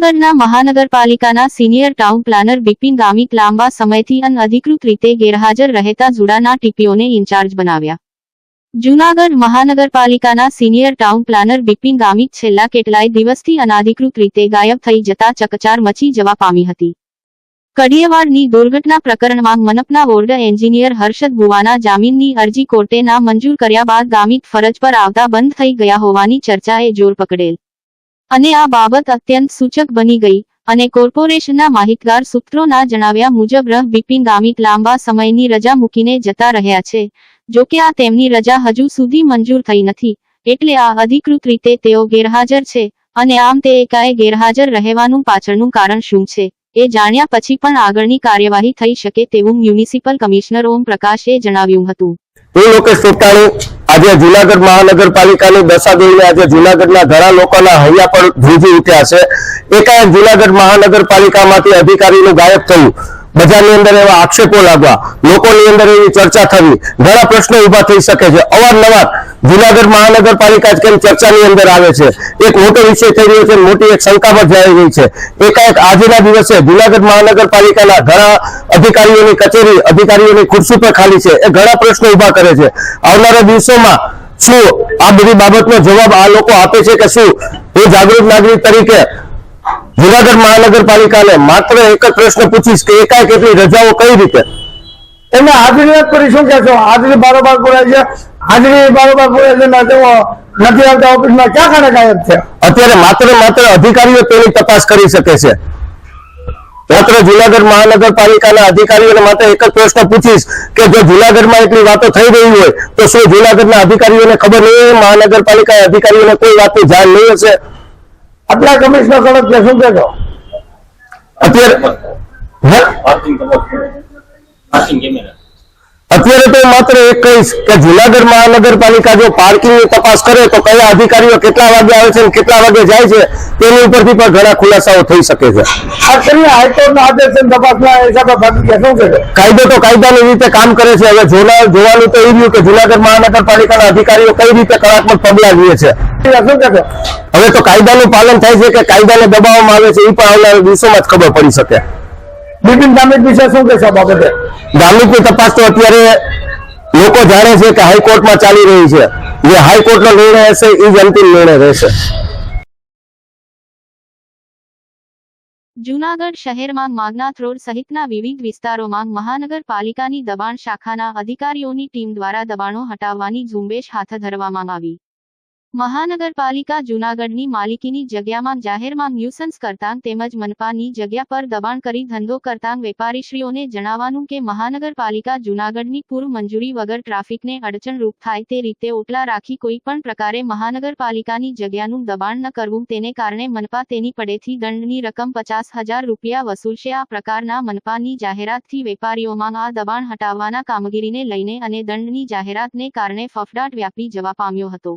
જૂનાગઢના મહાનગરપાલિકાના senior town planner Bipin Gamit લાંબા સમયથી અનઅધિકૃત રીતે ગેરહાજર રહેતા જુડાના ટીપીઓને ઇન્ચાર્જ બનાવ્યા. જૂનાગઢ મહાનગરપાલિકાના senior town planner Bipin Gamit છેલ્લા કેટલાય દિવસથી અનાધિકૃત રીતે ગાયબ થઈ જતા ચકચાર મચી જવા પામી હતી. કડિયાવાડની દુર્ઘટના પ્રકરણમાં મનપના વોર્ડ એન્જિનિયર હર્ષદ ભુવાના જામીનની અરજી કોર્ટે ના મંજૂર કર્યા બાદ ગામિત ફરજ પર આવતા બંધ થઈ ગયા હોવાની ચર્ચાએ જોર પકડેલ. અને આ બાબત અત્યંત સૂચક બની ગઈ અને કોર્પોરેશનના માહિતગાર સૂત્રોના જણાવ્યા મુજબ રહ બિપિન ગામિત લાંબા સમયની રજા મૂકીને જતા રહ્યા છે, જો કે આ તેમની રજા હજુ સુધી મંજૂર થઈ નથી, એટલે આ અધિકૃત રીતે તેઓ ગેરહાજર છે અને આમ તે એકાએ ગેરહાજર રહેવાનું પાછળનું કારણ શું છે, એ જાણ્યા પછી પણ આગળની કાર્યવાહી થઈ શકે તેવું મ્યુનિસિપલ કમિશનર ઓમ પ્રકાશે જણાવ્યું હતું. આજે જુનાગઢ મહાનગરપાલિકાની દશા જોઈને આજે જુનાગઢના ઘણા લોકોના હૈયા પર ધ્રુજી ઉઠ્યા છે. એકાએક જુનાગઢ મહાનગરપાલિકામાંથી અધિકારીનું ગાયબ થયું. બજારની અંદર એવા આક્ષેપો લાગવા લોકોની અંદર એવી ચર્ચા થવી. ઘણા પ્રશ્નો ઊભા થઈ શકે છે. અવારનવાર જુનાગઢ મહાનગરપાલિકા કેમ ચર્ચાની અંદર આવે છે? એક મોટો વિષય થઈ રહ્યો છે, મોટી એક શંકા પર જાય રહી છે. એકાએક આજના દિવસે જુનાગઢ મહાનગરપાલિકાના ઘણા અધિકારીઓની કચેરી, અધિકારીઓની ખુરશી પર ખાલી છે. એ ઘણા પ્રશ્નો ઊભા કરે છે. આવનારા દિવસોમાં શું આ બધી બાબતનો જવાબ આ લોકો આપે છે કે શું? હું જાગૃત નાગરિક તરીકે જુનાગઢ મહાનગરપાલિકાને માત્ર એક જ પ્રશ્ન પૂછીશ કે એકાએક એટલી રજાઓ કઈ રીતે? એમને હાજરી જ કરી શું કહેશો? હાજરી બારોબાર પૂરાય છે. હાજરી બારોબાર પૂરાય છે ને તેઓ નથી આવતા ઓફિસમાં. ક્યાં ખાને ગાયબ છે? અત્યારે માત્ર માત્ર અધિકારીઓ તેની તપાસ કરી શકે છે. માત્ર જુનાગઢ મહાનગરપાલિકાના અધિકારીઓને માત્ર એક જ પ્રશ્ન પૂછીશ કે જો જુનાગઢમાં એટલી વાતો થઈ રહી હોય તો શું જુનાગઢના અધિકારીઓને ખબર નહીં? હોય મહાનગરપાલિકા અધિકારીઓને કોઈ વાતની જાણ નહીં હશે? આટલા કમિશનર કડક કે શું કહેશો? અત્યારે અત્યારે તો માત્ર એક કહીશ કે જુનાગઢ મહાનગરપાલિકા જો પાર્કિંગની તપાસ કરે તો કયા અધિકારીઓ કેટલા વાગે આવે છે અને કેટલા વાગે જાય છે તેની ઉપરથી પણ ઘણા ખુલાસાઓ થઈ શકે છે. કાયદો તો કાયદાની રીતે કામ કરે છે. હવે જોના જોવાનું તો એ રહ્યું કે જુનાગઢ મહાનગરપાલિકાના અધિકારીઓ કઈ રીતે કલાત્મક પગલા લે છે. હવે તો કાયદાનું પાલન થાય છે કે કાયદાને દબાવવામાં આવે છે એ પણ આવનારા દિવસોમાં જ ખબર પડી શકે. બિપિન ગામિત વિશે શું કહેશો બાબતે? ગામની તપાસ તો અત્યારે લોકો જાણે છે કે હાઈકોર્ટમાં ચાલી રહી છે. જે હાઈકોર્ટનો નિર્ણય હશે એ જ અંતિમ નિર્ણય રહેશે. જૂનાગઢ શહેરમાં માગનાથ રોડ સહિતના વિવિધ વિસ્તારોમાં મહાનગરપાલિકાની દબાણ શાખાના અધિકારીઓની ટીમ દ્વારા દબાણો હટાવવાની ઝુંબેશ હાથ ધરવામાં આવી. મહાનગરપાલિકા જૂનાગઢની માલિકીની જગ્યામાં જાહેરમાં ન્યુસન્સ કરતાં તેમજ મનપાની જગ્યા પર દબાણ કરી ધંધો કરતાં વેપારીશ્રીઓને જણાવવાનું કે મહાનગરપાલિકા જૂનાગઢની પૂર્વ મંજૂરી વગર ટ્રાફિકને અડચણરૂપ થાય તે રીતે ઓટલા રાખી કોઈ પણ પ્રકારે મહાનગરપાલિકાની જગ્યાનું દબાણ ન કરવું તેને કારણે મનપા તેની પડેથી દંડની રકમ પચાસ હજાર રૂપિયા વસૂલશે. આ પ્રકારના મનપાની જાહેરાતથી વેપારીઓમાં આ દબાણ હટાવવાના કામગીરીને લઈને અને દંડની જાહેરાતને કારણે ફફડાટ વ્યાપી જવા પામ્યો હતો.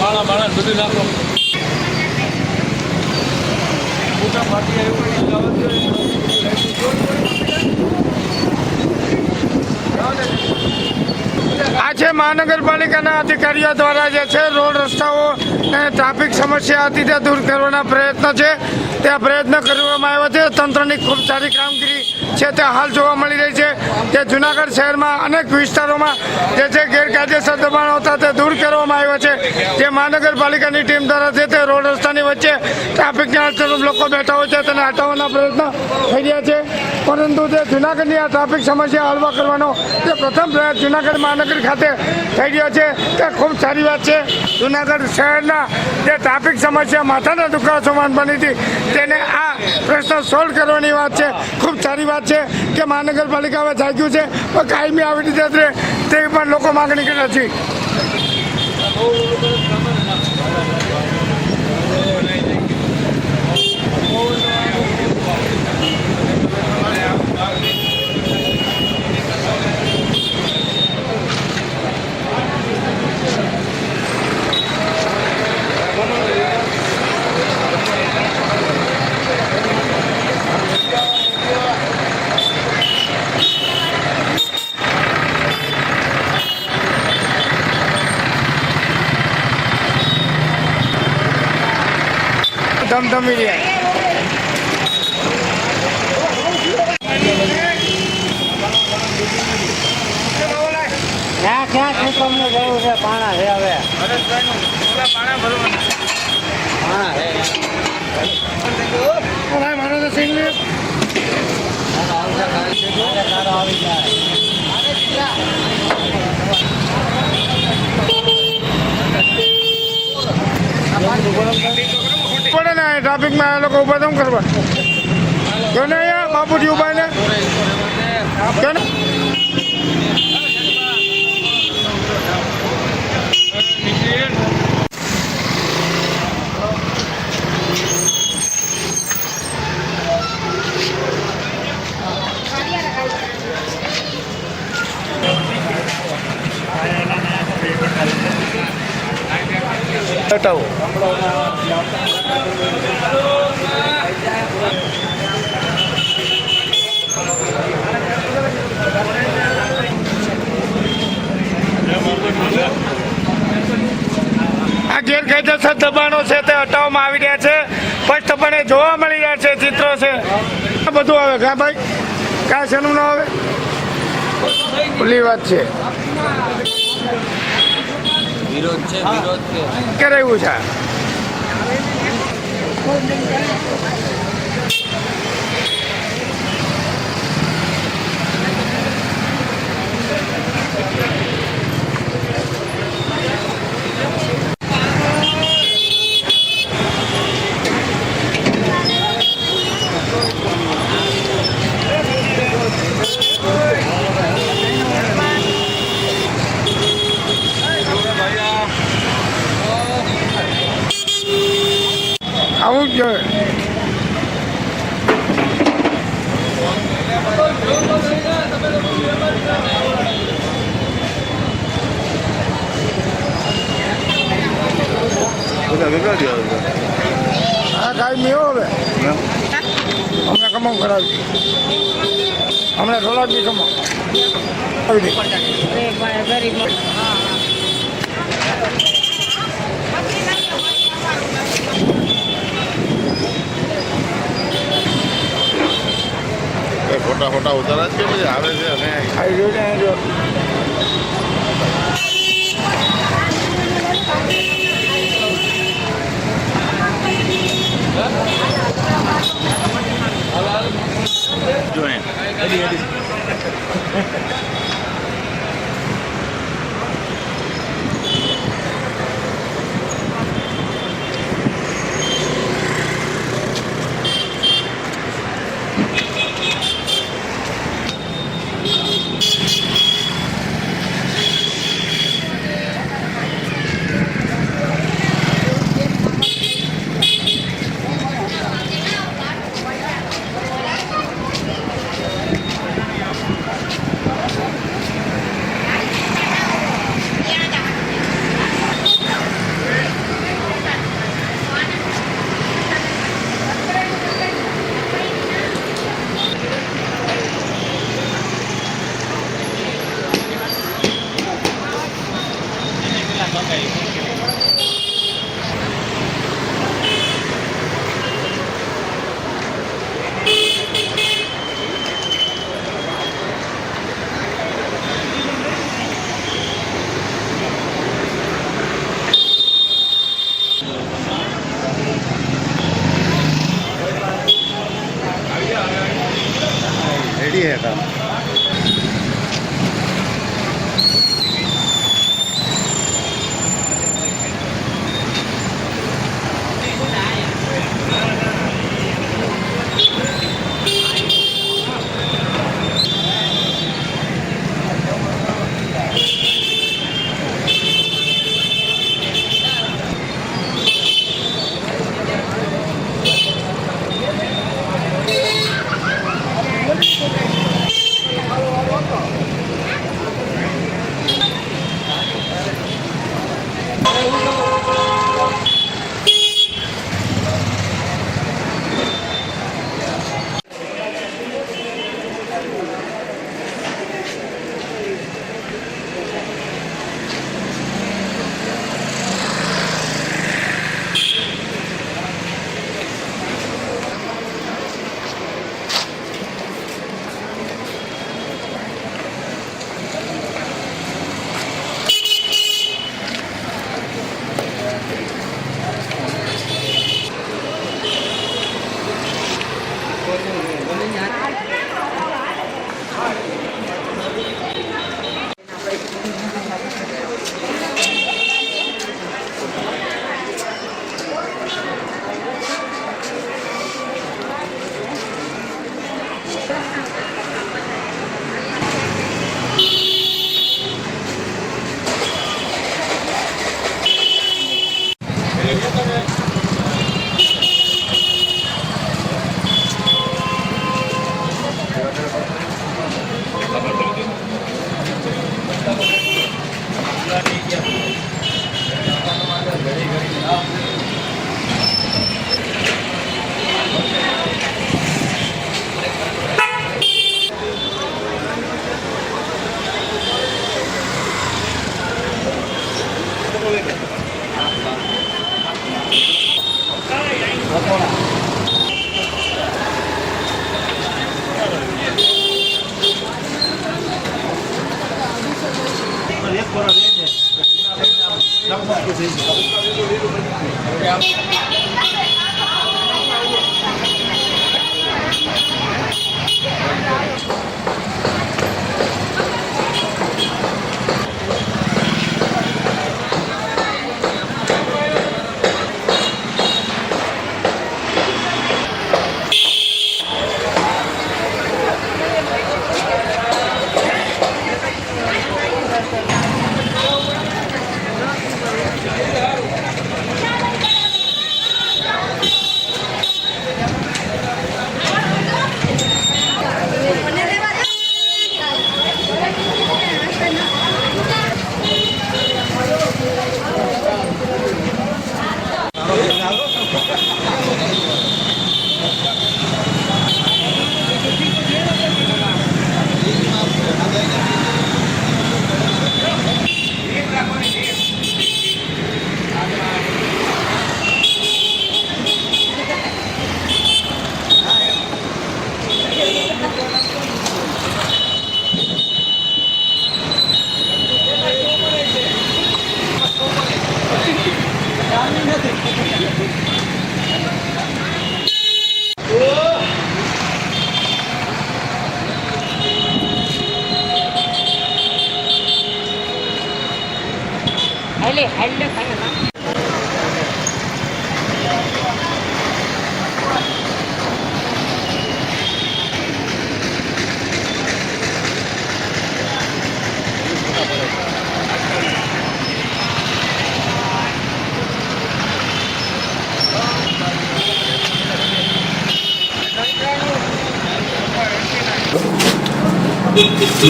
બાળા બાળા બધું નાખો આજે મહાનગરપાલિકાના અધિકારીઓ દ્વારા જે છે રોડ રસ્તાઓ ટ્રાફિક સમસ્યા હતી તે દૂર કરવાના પ્રયત્ન છે. ત્યાં પ્રયત્ન કરવામાં આવ્યો છે. તંત્રની ખૂબ સારી કામગીરી છે તે હાલ જોવા મળી રહી છે જે જુનાગઢ શહેરમાં અનેક વિસ્તારોમાં જે છે ગેરકાયદેસર દબાણો હતા તે દૂર કરવામાં આવ્યો છે. જે મહાનગરપાલિકાની ટીમ દ્વારા છે તે રોડ રસ્તાની વચ્ચે ટ્રાફિકના અડચણરૂપ લોકો બેઠા હોય છે તેને હટાવવાના પ્રયત્ન થઈ રહ્યા છે. પરંતુ જે જુનાગઢની આ ટ્રાફિક સમસ્યા હળવા કરવાનો જે પ્રથમ પ્રયાસ જુનાગઢ મહાનગર ખાતે થઈ રહ્યો છે તે ખૂબ સારી વાત છે. જુનાગઢ શહેરના જે ટ્રાફિક સમસ્યા માથાના દુખાવા સમાન બની હતી તેને આ પ્રશ્ન સોલ્વ કરવાની વાત છે. ખૂબ સારી વાત છે. કે મહાનગરપાલિકા હવે જાગ્યું છે? પણ કાયમી આવી રીતે તેવી પણ લોકો માગણી કરે છે. ધમધમી ક્યાં ક્યાં ક્યાં તમને જવું છે? પાણા છે હવે. પાણા છે. મારો તો સિંગ આવી જાય પડે ને ટ્રાફિકમાં આ લોકો ઊભા શું કરવા? જો ને અહીંયા બાપુજી ઊભા ને જો હટાવો. આ ગેરકાયદેસર દબાણો છે તે હટાવવામાં આવી રહ્યા છે. સ્પષ્ટપણે જોવા મળી રહ્યા છે ચિત્રો છે. આ બધું આવે કા ભાઈ? કાંઈ શેનું ના આવે? ખુલ્લી વાત છે. વિરોધ છે વિરોધ છે. કે રહ્યું છે આવું જ જોઈએ હા કાંઈ નહીં હવે અમને કમાઉ કરાવી હમણાં થોડાક બી કમાઉ આવી દે ફોટા ઉતારા જ કે પછી આવે છે અને ખાઈ જો ને જો રેડી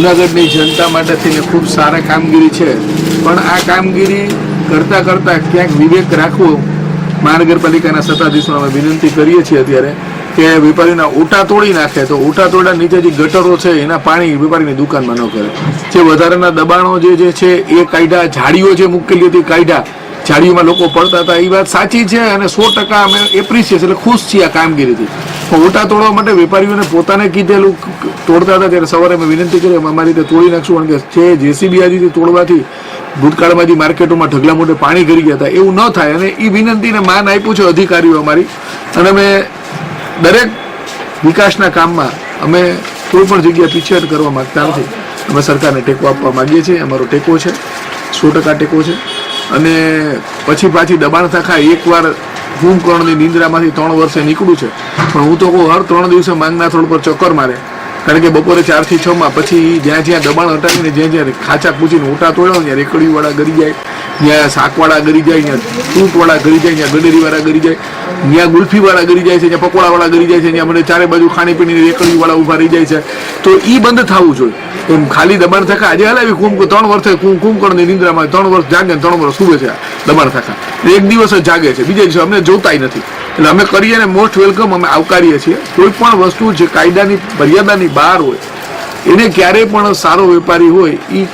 જુનાગઢની જનતા માટે થઈને ખૂબ સારા કામગીરી છે. પણ આ કામગીરી કરતાં કરતાં ક્યાંક વિવેક રાખવો મહાનગરપાલિકાના સત્તાધીશો અમે વિનંતી કરીએ છીએ અત્યારે કે વેપારીના ઓટા તોડી નાખે. તો ઓટા તોડા નીચે જે ગટરો છે એના પાણી વેપારીની દુકાનમાં ન કરે. જે વધારાના દબાણો જે છે એ કાયદા, ઝાડીઓ જે મૂકેલી હતી કાયદા ઝાડીઓમાં લોકો પડતા હતા. એ વાત સાચી છે અને સો ટકા અમે એપ્રિશિએટ એટલે ખુશ છીએ આ કામગીરીથી. પણ ઓટા તોડવા માટે વેપારીઓને પોતાને કીધેલું તોડતા હતા ત્યારે સવારે અમે વિનંતી કરી, અમે અમારી રીતે તોડી નાખશું, કારણ કે જે જેસીબી આદિથી તોડવાથી ભૂતકાળમાં જે માર્કેટોમાં ઢગલા મોટે પાણી કરી ગયા હતા, એવું ન થાય. અને એ વિનંતીને માન આપ્યું છે અધિકારીઓ અમારી. અને અમે દરેક વિકાસના કામમાં અમે કોઈ પણ જગ્યાએ પીછેહટ કરવા માંગતા નથી. અમે સરકારને ટેકો આપવા માંગીએ છીએ. અમારો ટેકો છે. સો ટકા ટેકો છે. અને પછી પાછી દબાણ થાય એકવાર કર્ણની નિંદ્રામાંથી ત્રણ વર્ષે નીકળું છે. પણ હું તો કહું, હર ત્રણ દિવસે માંગના થોડ પર ચક્કર મારે. કારણ કે બપોરે ચારથી છ માં પછી જ્યાં જ્યાં દબાણ હટાવીને જ્યાં જ્યાં ખાચા પૂછીને ઓટા તોડ્યો ત્યાં રેકડીવાળા ગરી જાય, ત્યાં શાકવાળા ગરી જાય, ત્યાં ફ્રૂટવાળા ગરી જાય, ત્યાં ગડેરીવાળા ગરી જાય, ત્યાં ગુલ્ફીવાળા ગરી જાય છે, ત્યાં પકોડાવાળા ગરી જાય છે, ત્યાં મને ચારે બાજુ ખાણીપીણીની રેકડીવાળા ઊભા રહી જાય છે. તો એ બંધ થવું જોઈએ. એમ ખાલી દબાણ થકા. આજે હલાવી કુંભ ત્રણ વર્ષે કુંભ કુંભકર્ણની નિંદ્રામાં ત્રણ વર્ષ જાગે ત્રણ વર્ષ સુવે છે દબાણ થકા. એક દિવસ જ જાગે છે. બીજા દિવસે અમને જોતાય નથી. એટલે અમે કરીએ ને મોસ્ટ વેલકમ અમે આવકારીએ છીએ. કોઈ પણ વસ્તુ જે કાયદાની મર્યાદાની બહાર હોય એને ક્યારેય પણ સારો વેપારી હોય એ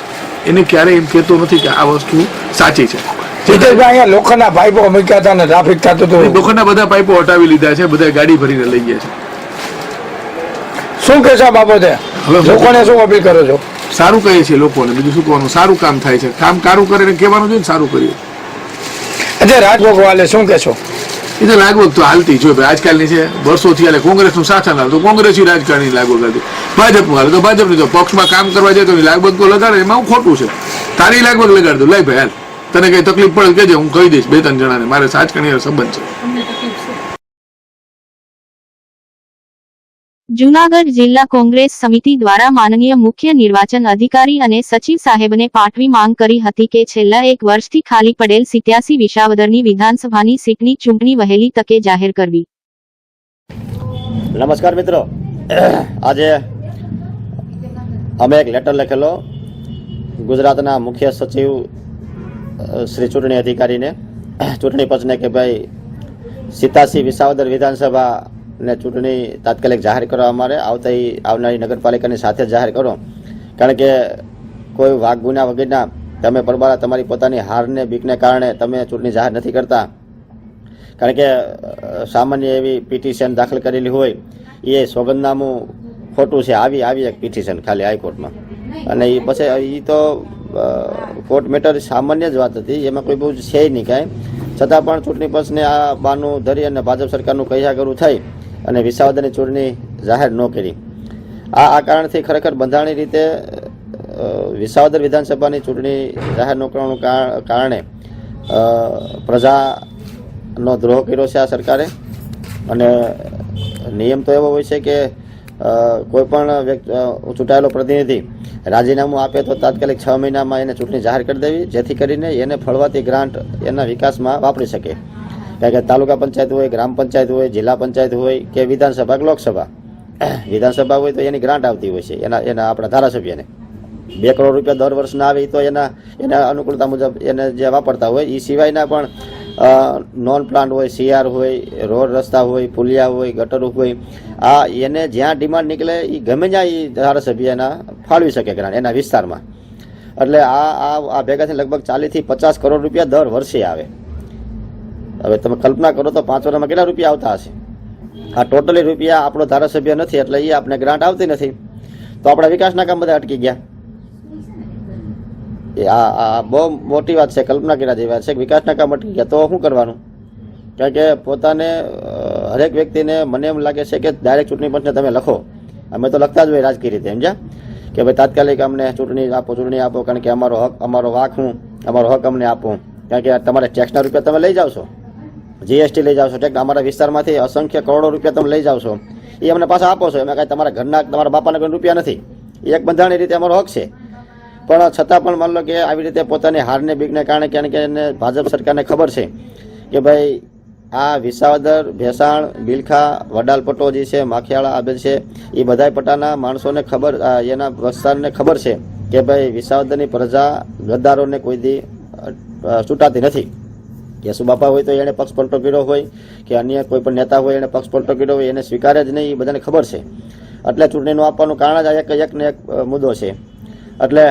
એને ક્યારેય એમ કહેતો નથી કે આ વસ્તુ સાચી છે. અહીંયા લોખંડના પાઇપો મૂક્યા હતા ને ટ્રાફિક થતો હતો. લોખંડના બધા પાઇપો હટાવી લીધા છે બધા ગાડી ભરીને લઈ ગયા છે. શું કહેશો આ બાબતે? લોકોને શું અપીલ કરો છો? સારું કહે છે લોકોને બીજું શું કહેવાનું? સારું કામ થાય છે. કામ કારું કરીને કહેવાનું છે ને સારું કર્યું અજય રાજભોગ વાલે શું કહેશો એ તો લાગવગ તો હાલતી જો આજકાલની છે, વર્ષોથી હાલે કોંગ્રેસનું શાસન હાલ, તો કોંગ્રેસી રાજકારણી લાગવગ હતી ભાજપનું હાલે, તો ભાજપની તો પક્ષમાં કામ કરવા જાય તો લાગવગ તો લગાડે, એમાં હું ખોટું છે. તારી લાગવગ લગાડ દો લઈ ભાઈ, હાલ. તને કઈ તકલીફ પડે કેજે હું કહી દઈશ બે ત્રણ જણાને, મારે રાજકારણી સંબંધ છે. જૂનાગઢ જિલ્લા કોંગ્રેસ સમિતિ દ્વારા માનનીય મુખ્ય નિર્વાચન અધિકારી અને સચિવ સાહેબને પાઠવી માંગ કરી હતી કે છેલ્લા એક વર્ષથી ખાલી પડેલ સિત્યાસી વિશાવદરની વિધાનસભાની સીટની ચૂંટણી વહેલી તકે જાહેર કરવી. નમસ્કાર મિત્રો. આજે અમે એક લેટર લખેલો ગુજરાતના મુખ્ય સચિવ શ્રી ચૂંટણી અધિકારીને. ચૂંટણી પંચને કે ભાઈ સિતાસી વિસાવદર વિધાનસભા ને ચૂંટણી તાત્કાલિક જાહેર કરવા અમારે આવતા આવનારી નગરપાલિકાની સાથે જાહેર કરો. કારણ કે કોઈ વાઘ, ગુના વગેરેના તમે પરબારા તમારી પોતાની હારને બીકને કારણે તમે ચૂંટણી જાહેર નથી કરતા. કારણ કે સામાન્ય એવી પિટિશન દાખલ કરેલી હોય, એ સોગંદનામું ખોટું છે. આવી આવી એક પિટિશન ખાલી હાઈકોર્ટમાં. અને એ પછી એ તો કોર્ટ મેટર સામાન્ય જ વાત હતી. એમાં કોઈ બહુ છે નહીં કાંઈ. છતાં પણ ચૂંટણી પંચને આ બાનું ધરી અને ભાજપ સરકારનું કહ્યા કરું થઈ અને વિસાવદરની ચૂંટણી જાહેર ન કરી. આ આ કારણથી ખરેખર બંધારણીય રીતે વિસાવદર વિધાનસભાની ચૂંટણી જાહેર ન કરવાનું કારણે પ્રજાનો દ્રોહ કર્યો છે આ સરકારે. અને નિયમ તો એવો હોય છે કે કોઈપણ ચૂંટાયેલો પ્રતિનિધિ રાજીનામું આપે તો તાત્કાલિક છ મહિનામાં એને ચૂંટણી જાહેર કરી દેવી, જેથી કરીને એને ફળવાતી ગ્રાન્ટ એના વિકાસમાં વાપરી શકે. કારણ કે તાલુકા પંચાયત હોય, ગ્રામ પંચાયત હોય, જિલ્લા પંચાયત હોય કે વિધાનસભા કે લોકસભા. વિધાનસભા હોય તો એની ગ્રાન્ટ આવતી હોય છે, એના એના આપણા ધારાસભ્યને. બે કરોડ રૂપિયા દર વર્ષના આવે તો એના એના અનુકૂળતા મુજબ એને જે વાપરતા હોય એ સિવાયના પણ નોન પ્લાન્ટ હોય, સીઆર હોય, રોડ રસ્તા હોય, પુલિયા હોય, ગટર હોય, આ એને જ્યાં ડિમાન્ડ નીકળે એ ગમે ત્યાં એ ધારાસભ્ય એના ફાળવી શકે ગ્રાન્ટ, એના વિસ્તારમાં. એટલે આ આ આ ભેગાથી લગભગ ચાલીસથી પચાસ કરોડ રૂપિયા દર વર્ષે આવે. હવે તમે કલ્પના કરો તો પાંચ વર્ષમાં કેટલા રૂપિયા આવતા હશે? આ ટોટલી રૂપિયા આપણો ધારાસભ્ય નથી, એટલે એ આપણે ગ્રાન્ટ આવતી નથી. તો આપણા વિકાસના કામ બધા અટકી ગયા. એ આ આ બહુ મોટી વાત છે, કલ્પના કર્યા જેવી વાત છે વિકાસના કામ અટકી ગયા. તો શું કરવાનું? કારણ કે પોતાને હરેક વ્યક્તિને મને એમ લાગે છે કે ડાયરેક્ટ ચૂંટણી પંચને તમે લખો. અમે તો લખતા જ હોય રાજકીય રીતે, સમજ્યા? કે ભાઈ તાત્કાલિક અમને ચૂંટણી આપો ચૂંટણી આપો, કારણ કે અમારો હક, અમારો વાક હું, અમારો હક અમને આપો. કારણ કે તમારે ટેક્સના રૂપિયા તમે લઈ જાઓ છો. જીએસટી લઈ જાઓ છો ટેક્સ અમારા વિસ્તારમાંથી અસંખ્ય કરોડો રૂપિયા તમે લઈ જાઓ છો એ અમને પાછા આપો છો, એમાં કાંઈ તમારા ઘરના, તમારા બાપાના કોઈ રૂપિયા નથી. એક બંધારણની રીતે અમારો હક છે. પણ છતાં પણ માની લો કે આવી રીતે પોતાની હારને બીકને કારણે ક્યાંને કે એને ભાજપ સરકારને ખબર છે કે ભાઈ, આ વિસાવદર, ભેસાણ, બિલખા, વડાલપટ્ટો જે છે, માખિયાળા આવેલ છે, એ બધા પટ્ટાના માણસોને ખબર એના વિસ્તારને ખબર છે કે ભાઈ, વિસાવદરની પ્રજા ગદ્દારોને કોઈ દી છૂટાતી નથી. યશુબાપા હોય તો એને પક્ષ પલટો કર્યો હોય કે અન્ય કોઈ પણ નેતા હોય એને પક્ષ પલટો કર્યો હોય, એને સ્વીકારે જ નહીં બધાને ખબર છે. એટલે ચૂંટણીનું આપવાનું કારણ જ આ એક એક ને એક મુદ્દો છે. એટલે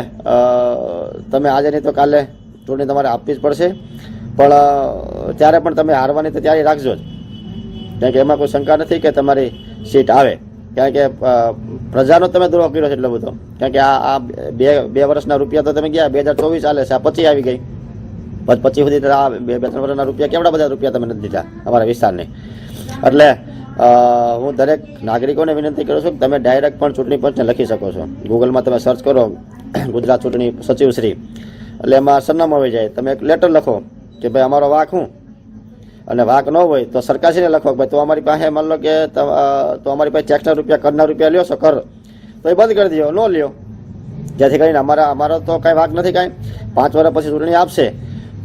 તમે આજે નહીં તો કાલે ચૂંટણી તમારે આપવી જ પડશે. પણ ત્યારે પણ તમે હારવાની તો તૈયારી રાખજો જ. કારણ કે એમાં કોઈ શંકા નથી કે તમારી સીટ આવે. કારણ કે પ્રજાનો તમે દ્રોહ કર્યો છે એટલો બધો. કારણ કે આ બે બે વર્ષના રૂપિયા તો તમે ગયા, બે હજાર ચોવીસ ચાલે છે, આ પછી આવી ગઈ. પચીસ સુધી આ બે ત્રણ વર્ષના રૂપિયા કેવડા બધા રૂપિયા તમે નથી દીધા અમારા વિસ્તારને. એટલે હું દરેક નાગરિકોને વિનંતી કરું છું કે તમે ડાયરેક્ટ પણ ચૂંટણી પંચને લખી શકો છો. ગૂગલમાં તમે સર્ચ કરો, ગુજરાત ચૂંટણી સચિવ શ્રી. એટલે એમાં સરનામું આવી જાય. તમે એક લેટર લખો કે ભાઈ, અમારો વાક હું અને વાક ન હોય તો સરકારશ્રીને લખો ભાઈ, તો અમારી પાસે માન લો કે તો અમારી પાસે ચેકના રૂપિયા, કરના રૂપિયા લ્યો છો, કર. તો એ બંધ કરી દો ન લ્યો. જેથી કરીને અમારા અમારો તો કાંઈ વાક નથી કાંઈ. પાંચ વર્ષ પછી ચૂંટણી આપશે.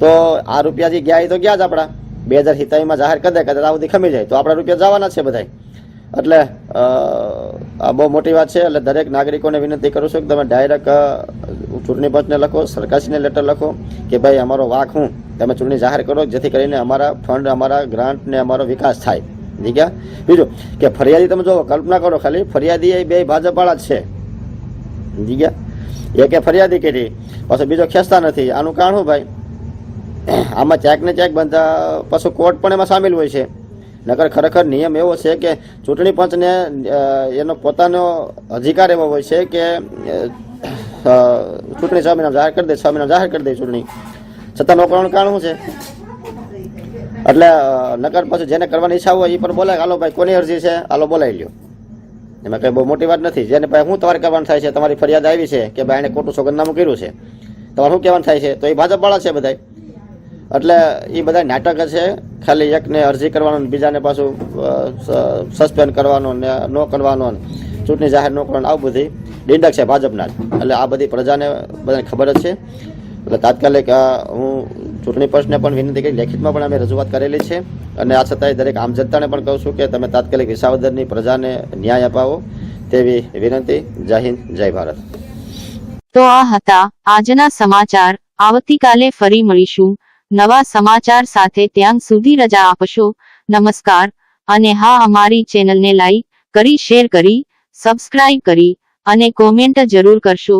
તો આ રૂપિયા જે ગયા એ તો ગયા જ આપણા. બે હજાર સિત્તાવીસમાં જાહેર કરી દે, કદાચ આ બધી ખમી જાય. તો આપણા રૂપિયા જવાના છે બધા એટલે આ બહુ મોટી વાત છે. એટલે દરેક નાગરિકોને વિનંતી કરું છું કે તમે ડાયરેક્ટ ચૂંટણી પંચને લખો, સરકારશ્રીને લેટર લખો કે ભાઈ અમારો વાક હું. તમે ચૂંટણી જાહેર કરો, જેથી કરીને અમારા ફંડ અમારા ગ્રાન્ટ ને અમારો વિકાસ થાય. ઠીક ગયા બીજું કે ફરિયાદી તમે જો કલ્પના કરો ખાલી, ફરિયાદી એ બે ભાજપવાળા જ છે. જી ગયા એકે ફરિયાદી કરી, પાછો બીજો ખેંચતા નથી. આનું કારણ શું ભાઈ? આમાં ચેક ને ચેક બંધા પાછું કોર્ટ પણ એમાં સામેલ હોય છે. નગર ખરેખર નિયમ એવો છે કે ચૂંટણી પંચને એનો પોતાનો અધિકાર એવો હોય છે કે ચૂંટણી છ મહિના જાહેર કરી દે છ મહિના જાહેર કરી દે ચૂંટણી. છતાં ન કરવાનું કારણ શું છે? એટલે નગર પછી જેને કરવાની ઈચ્છા હોય એ પણ બોલાય હાલો ભાઈ, કોની અરજી છે? હાલો, બોલાવી લ્યો. એમાં કઈ બહુ મોટી વાત નથી. જેને ભાઈ શું તમારે કરવાનું થાય છે? તમારી ફરિયાદ આવી છે કે ભાઈ, એને ખોટું સોગંદનામું કર્યું છે? તમારે શું કહેવાનું થાય છે? તો એ ભાજપવાળા છે બધા એટલે એ બધા નાટક છે ખાલી એકને અરજી કરવાનું બીજાને પાછું સસ્પેન્ડ કરવાનું ને ન કરવાનું ચૂંટણી જાહેર ન કરવાનું, આવું બધી ડિંડક છે ભાજપના જ. એટલે આ બધી પ્રજાને બધાને ખબર જ છે. એટલે તાત્કાલિક હું ચૂંટણી પંચને પણ વિનંતી કરી, લેખિતમાં પણ અમે રજૂઆત કરેલી છે. અને આ છતાંય દરેક આમ જનતાને પણ કહું છું કે તમે તાત્કાલિક વિસાવદરની પ્રજાને ન્યાય અપાવો તેવી વિનંતી. જય હિન્દ, જય ભારત. તો આ હતા આજના સમાચાર. આવતીકાલે ફરી મળીશું. નવા સમાચાર સાથે ત્યાં સુધી રજા આપશો. નમસ્કાર, અને હા, અમારી ચેનલને લાઈક કરી, શેર કરી, સબસ્ક્રાઇબ કરી, અને કોમેન્ટ જરૂર કરશો.